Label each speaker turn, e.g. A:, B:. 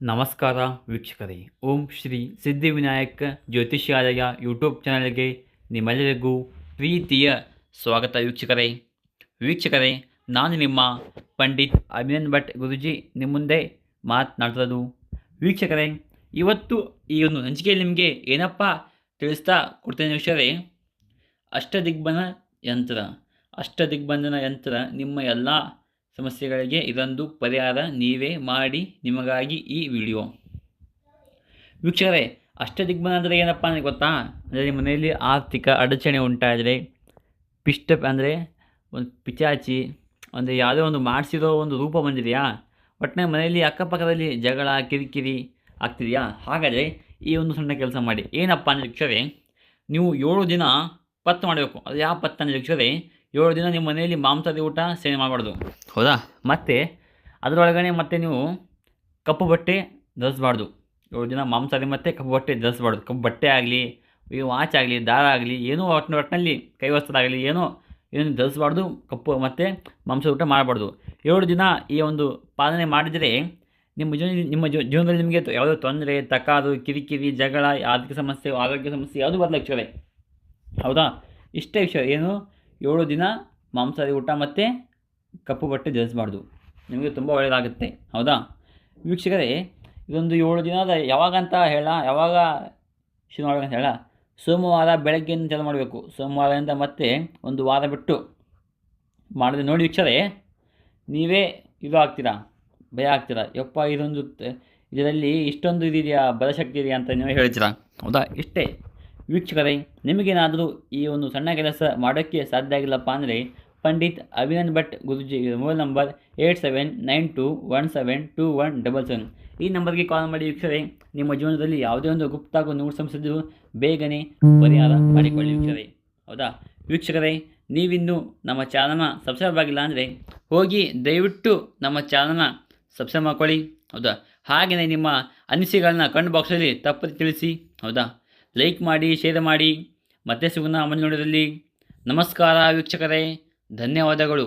A: ನಮಸ್ಕಾರ ವೀಕ್ಷಕರೇ. ಓಂ ಶ್ರೀ ಸಿದ್ಧಿವಿನಾಯಕ ಜ್ಯೋತಿಷ್ಯಾಲಯ ಯೂಟ್ಯೂಬ್ ಚಾನಲ್ಗೆ ನಿಮ್ಮೆಲ್ಲರಿಗೂ ಪ್ರೀತಿಯ ಸ್ವಾಗತ ವೀಕ್ಷಕರೇ. ವೀಕ್ಷಕರೇ, ನಾನು ನಿಮ್ಮ ಪಂಡಿತ್ ಅಭಿನಂದ್ ಭಟ್ ಗುರುಜಿ ನಿಮ್ಮ ಮುಂದೆ ವೀಕ್ಷಕರೇ, ಇವತ್ತು ಈ ಒಂದು ಹಂಚಿಕೆಯಲ್ಲಿ ನಿಮಗೆ ಏನಪ್ಪ ತಿಳಿಸ್ತಾ ಕೊಡ್ತೇನೆ ವೀಕ್ಷಕರೇ? ಅಷ್ಟದಿಗ್ಬಂಧನ ಯಂತ್ರ. ಅಷ್ಟದಿಗ್ಬಂಧನ ಯಂತ್ರ ನಿಮ್ಮ ಎಲ್ಲ ಸಮಸ್ಯೆಗಳಿಗೆ ಇದೊಂದು ಪರಿಹಾರ ನೀವೇ ಮಾಡಿ ನಿಮಗಾಗಿ ಈ ವಿಡಿಯೋ. ವೀಕ್ಷಕರೇ ಅಷ್ಟದಿಗ್ಬಂಧನ ಅಂದರೆ ಏನಪ್ಪ ಅಂದರೆ ಗೊತ್ತಾ? ಅಂದರೆ ನಿಮ್ಮ ಮನೆಯಲ್ಲಿ ಆರ್ಥಿಕ ಅಡಚಣೆ ಉಂಟಾದರೆ, ಪಿಷ್ಟ ಅಂದರೆ ಒಂದು ಪಿಚಾಚಿ, ಅಂದರೆ ಯಾವುದೇ ಒಂದು ಮಾಡಿಸಿರೋ ಒಂದು ರೂಪ ಬಂದಿದೆಯಾ? ಒಟ್ಟಿನ ಮನೆಯಲ್ಲಿ ಅಕ್ಕಪಕ್ಕದಲ್ಲಿ ಜಗಳ, ಕಿರಿಕಿರಿ ಆಗ್ತಿದೆಯಾ? ಹಾಗಾದರೆ ಈ ಒಂದು ಸಣ್ಣ ಕೆಲಸ ಮಾಡಿ. ಏನಪ್ಪ ಅಂದರೆ ವೀಕ್ಷಕರೇ, ನೀವು ಏಳು ದಿನ ಪತ್ತು ಮಾಡಬೇಕು. ಅದು ಯಾವ ಪತ್ತು ಅಂದರೆ ವೀಕ್ಷಕರೇ ಏಳು ದಿನ ನಿಮ್ಮ ಮನೆಯಲ್ಲಿ ಮಾಂಸದ ಊಟ, ಸೇವನೆ ಮಾಡಬಾರ್ದು. ಹೌದಾ? ಮತ್ತು ಅದರೊಳಗಡೆ ಮತ್ತೆ ನೀವು ಕಪ್ಪು ಬಟ್ಟೆ ಧರಿಸ್ಬಾರ್ದು. ಏಳು ದಿನ ಮಾಂಸದ ಮತ್ತು ಕಪ್ಪು ಬಟ್ಟೆ ಧರಿಸ್ಬಾರ್ದು. ಕಪ್ಪು ಬಟ್ಟೆ ಆಗಲಿ, ಈ ವಾಚ್ ಆಗಲಿ, ದಾರ ಆಗಲಿ, ಏನೋ ಒಟ್ಟಿನ ಒಟ್ಟಿನಲ್ಲಿ ಕೈ ವಸ್ತ್ರ ಆಗಲಿ ಏನೋ, ಏನು ಧರಿಸ್ಬಾರ್ದು. ಕಪ್ಪು ಮತ್ತು ಮಾಂಸದ ಊಟ ಮಾಡಬಾರ್ದು. ಏಳು ದಿನ ಈ ಒಂದು ಪಾಲನೆ ಮಾಡಿದರೆ ನಿಮ್ಮ ಜೀವನ ನಿಮ್ಮ ಜೀವ- ಜೀವನದಲ್ಲಿ ನಿಮಗೆ ಯಾವುದೋ ತೊಂದರೆ, ತಕಾದು, ಕಿರಿಕಿರಿ, ಜಗಳ, ಆರ್ಥಿಕ ಸಮಸ್ಯೆ, ಆರೋಗ್ಯ ಸಮಸ್ಯೆ ಯಾವುದು ಬದಲಾಗ್ತದೆ ಹೌದಾ? ಇಷ್ಟೇ ವಿಷಯ. ಏನು? ಏಳು ದಿನ ಮಾಂಸಾದಿ ಊಟ ಮತ್ತು ಕಪ್ಪು ಬಟ್ಟೆ ಧರಿಸಬಾರ್ದು ನಿಮಗೆ ತುಂಬ ಒಳ್ಳೆಯದಾಗುತ್ತೆ ಹೌದಾ? ವೀಕ್ಷಕರೇ, ಇದೊಂದು ಏಳು ದಿನದ ಯಾವಾಗ ಅಂತ ಹೇಳ, ಯಾವಾಗ ಶುರು ಮಾಡಬೇಕಂತ ಹೇಳ. ಸೋಮವಾರ ಬೆಳಗ್ಗೆಯಿಂದ ಚಾಲು ಮಾಡಬೇಕು. ಸೋಮವಾರದಿಂದ ಮತ್ತೆ ಒಂದು ವಾರ ಬಿಟ್ಟು ಮಾಡಿದ್ರೆ ನೋಡಿ ವೀಕ್ಷರೇ, ನೀವೇ ಇದು ಆಗ್ತೀರಾ? ಭಯ ಆಗ್ತೀರಾ? ಯಪ್ಪ, ಇದೊಂದು, ಇದರಲ್ಲಿ ಇಷ್ಟೊಂದು ಇದೆಯಾ ಬಲಶಕ್ತಿ ಇದೆಯಾ ಅಂತ ನೀವೇ ಹೇಳ್ತೀರಾ? ಹೌದಾ? ಇಷ್ಟೇ. ವೀಕ್ಷಕರೇ, ನಿಮಗೇನಾದರೂ ಈ ಒಂದು ಸಣ್ಣ ಕೆಲಸ ಮಾಡೋಕ್ಕೆ ಸಾಧ್ಯ ಆಗಿಲ್ಲಪ್ಪ ಅಂದರೆ Pandit Abhinand Bhat Guruji mobile number eight seven nine two one seven two one double seven. ಈ ನಂಬರ್ಗೆ ಕಾಲ್ ಮಾಡಿ ವೀಕ್ಷಕರೇ, ನಿಮ್ಮ ಜೀವನದಲ್ಲಿ ಯಾವುದೇ ಒಂದು ಗುಪ್ತ ಹಾಗೂ ನೂರು ಸಮಸ್ಯೆಗಳು ಬೇಗನೆ ಪರಿಹಾರ ಮಾಡಿಕೊಳ್ಳಿ ವೀಕ್ಷಕರೇ. ಹೌದಾ? ವೀಕ್ಷಕರೇ, ನೀವಿನ್ನೂ ನಮ್ಮ ಚಾನಲ್ನ ಸಬ್ಸ್ಕ್ರೈಬ್ ಆಗಿಲ್ಲ ಅಂದರೆ ಹೋಗಿ ದಯವಿಟ್ಟು ನಮ್ಮ ಚಾನಲ್ನ ಸಬ್ಸ್ಕ್ರೈಬ್ ಮಾಡ್ಕೊಳ್ಳಿ. ಹೌದಾ? ಹಾಗೆಯೇ ನಿಮ್ಮ ಅನಿಸಿಕೆಗಳನ್ನ ಕಮೆಂಟ್ ಬಾಕ್ಸಲ್ಲಿ ತಪ್ಪದೆ ತಿಳಿಸಿ. ಹೌದಾ? ಲೈಕ್ ಮಾಡಿ ಶೇರ್ ಮಾಡಿ. ಮತ್ತೆ ಸಿಗೋಣ ಮುಂದಿನ ನೋಡಿದಲ್ಲಿ ನಮಸ್ಕಾರ ವೀಕ್ಷಕರೇ. ಧನ್ಯವಾದಗಳು.